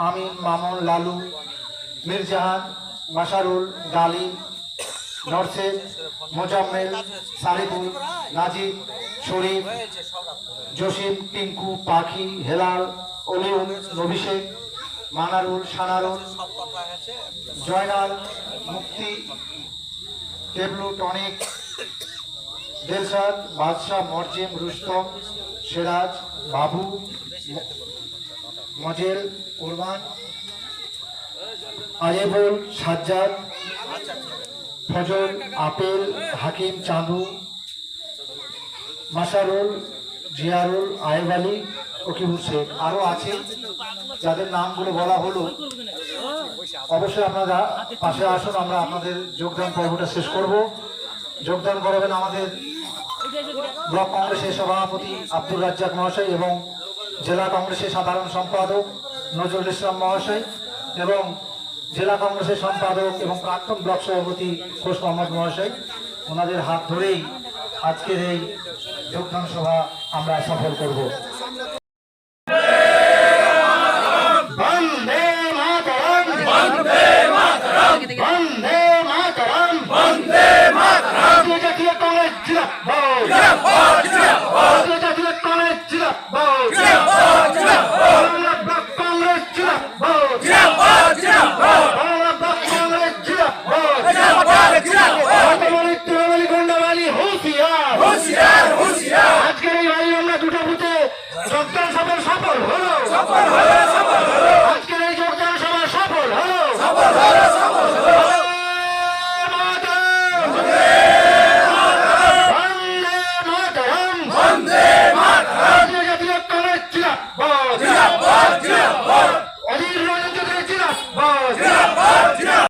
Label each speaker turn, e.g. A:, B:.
A: আমিন মামুন লালু, মির্জাহান মাসারুল গালিব নরসেদ মোজাম্মেল সারিফুল নাজিব, শরীফ, জসিম টিঙ্কু পাখি, হেলাল, অলিউল, অভিষেক, মানারুল, সানারুল, জয়নাল মুক্তি টেবলু টনিক দেলসাদ, বাদশাহ, মরজিম, রুস্তম, সিরাজ, বাবু মজেল, কোরবান আজেবুল সাজ্জাদ, ফজল, আপেল, হাকিম, চাঁদু মাসারুল জিয়ারুল, আয়েব আলী ওকিবুল শেখ। আরও আছে যাদের নামগুলো বলা হলো। অবশ্যই আপনারা পাশে আসুন, আমরা আপনাদের যোগদান পর্বটা শেষ করব। যোগদান করাবেন আমাদের ব্লক কংগ্রেসের সভাপতি আব্দুল রাজ্জাক মহাশয় এবং জেলা কংগ্রেসের সাধারণ সম্পাদক নজরুল ইসলাম মহাশয় এবং জেলা কংগ্রেসের সম্পাদক এবং প্রাক্তন ব্লক সভাপতি খোশ মোহাম্মদ মহাশয়। ওনাদের হাত ধরেই আজকের এই যোগদান সভা আমরা সফল করব। বন্দে